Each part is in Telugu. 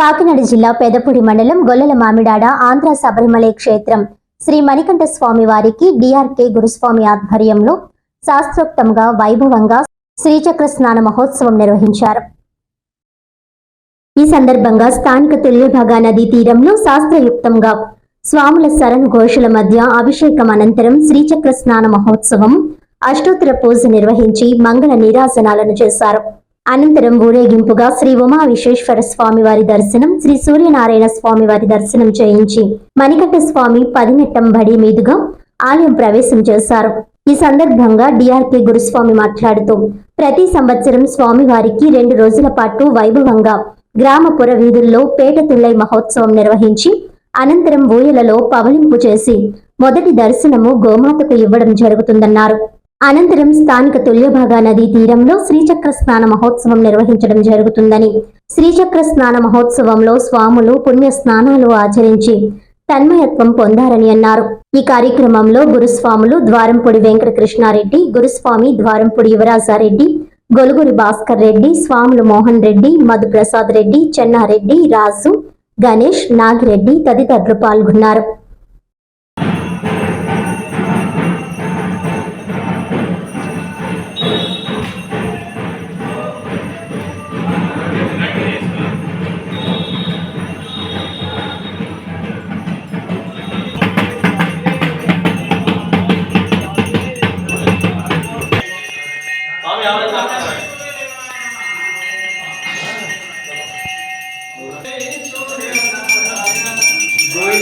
కాకినాడ జిల్లా పెదపూడి మండలం గొల్లల మామిడాడ ఆంధ్ర శబరిమలై క్షేత్రం శ్రీ మణికంఠ స్వామి వారికి డిఆర్కే గురుస్వామి ఆధ్వర్యంలో శాస్త్రోక్తంగా వైభవంగా శ్రీచక్ర స్నాన మహోత్సవం నిర్వహించారు. ఈ సందర్భంగా స్థానిక తుల్యభాగా నదీ తీరంలో శాస్త్రయుక్తంగా స్వాముల శరణ్ ఘోషల మధ్య అభిషేకం అనంతరం శ్రీచక్ర స్నాన మహోత్సవం అష్టోత్తర పూజ నిర్వహించి మంగళ నీరాసనాలను చేశారు. అనంతరం ఊరేగింపుగా శ్రీ ఉమా విశ్వేశ్వర స్వామి వారి దర్శనం శ్రీ సూర్యనారాయణ స్వామి వారి దర్శనం చేయించి మణికట్ట స్వామి పదినెట్టం బడి మీదుగా ఆలయం ప్రవేశం చేశారు. ఈ సందర్భంగా డిఆర్కే గురుస్వామి మాట్లాడుతూ ప్రతి సంవత్సరం స్వామివారికి రెండు రోజుల పాటు వైభవంగా గ్రామ పుర వీధుల్లో పేట తిల్లై మహోత్సవం నిర్వహించి అనంతరం ఊయలలో పవలింపు చేసి మొదటి దర్శనము గోమాతకు ఇవ్వడం జరుగుతుందన్నారు. అనంతరం స్థానిక తుల్యభాగా నదీ తీరంలో శ్రీచక్ర స్నాన మహోత్సవం నిర్వహించడం జరుగుతుందని శ్రీచక్ర స్నాన మహోత్సవంలో స్వాములు పుణ్య స్నానాలు ఆచరించి తన్మయత్వం పొందారని అన్నారు. ఈ కార్యక్రమంలో గురుస్వాములు ద్వారంపూడి వెంకటకృష్ణారెడ్డి గురుస్వామి ద్వారంపూడి యువరాజారెడ్డి గొలుగురి భాస్కర్ రెడ్డి స్వాములు మోహన్ రెడ్డి మధుప్రసాద్ రెడ్డి చెన్నారెడ్డి రాజు గణేష్ నాగిరెడ్డి తదితరులు పాల్గొన్నారు.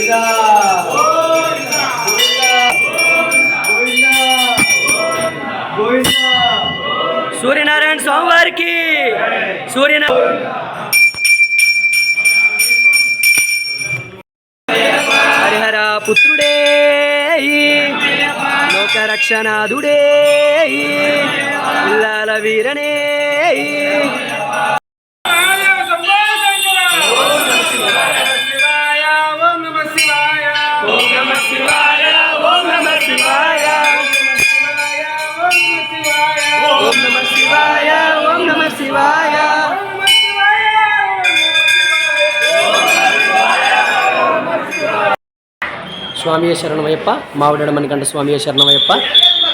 గోవిందా. గోవిందా. గోవిందా గోవిందా సూర్యనారాయణ సూర్యనారాయణ హరిహర పుత్రుడే. లోక రక్షణాదుడే ఇల్లాల వీరనే. స్వామియ శరణమయ్యప్ప మామిడాడ మణికంఠ స్వామియ శరణమయ్యప్ప.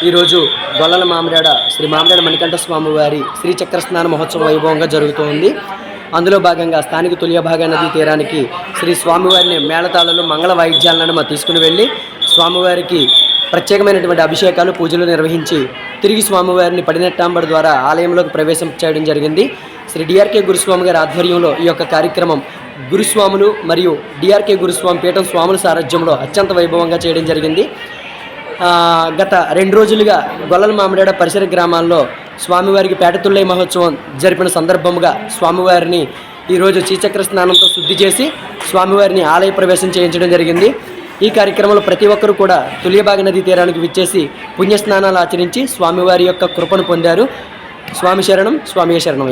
ఈరోజు గొల్లల మామిడాడ శ్రీ మామిడాడ మణికంఠ స్వామి వారి శ్రీ స్నాన మహోత్సవం వైభవంగా జరుగుతోంది. అందులో భాగంగా స్థానిక తులియభాగా నదీ తీరానికి శ్రీ స్వామివారిని మేళతాళలు మంగళ వాయిద్యాలను మా తీసుకుని వెళ్ళి స్వామివారికి ప్రత్యేకమైనటువంటి అభిషేకాలు పూజలు నిర్వహించి తిరిగి స్వామివారిని పడినెట్టాంబడి ద్వారా ఆలయంలోకి ప్రవేశం చేయడం జరిగింది. శ్రీ డిఆర్కే గురుస్వామి గారి ఆధ్వర్యంలో ఈ యొక్క కార్యక్రమం గురుస్వాములు మరియు డిఆర్కే గురుస్వామి పీఠం స్వాముల సారథ్యంలో అత్యంత వైభవంగా చేయడం జరిగింది. గత రెండు రోజులుగా గొల్లల మామిడాడ పరిసర గ్రామాల్లో స్వామివారికి పేటతుల్లై మహోత్సవం జరిపిన సందర్భముగా స్వామివారిని ఈరోజు చీచక్ర స్నానంతో శుద్ధి చేసి స్వామివారిని ఆలయ ప్రవేశం చేయించడం జరిగింది. ఈ కార్యక్రమంలో ప్రతి ఒక్కరూ కూడా తులియబాగ నదీ తీరానికి విచ్చేసి పుణ్యస్నానాలు ఆచరించి స్వామివారి యొక్క కృపను పొందారు. స్వామి శరణం స్వామి శరణం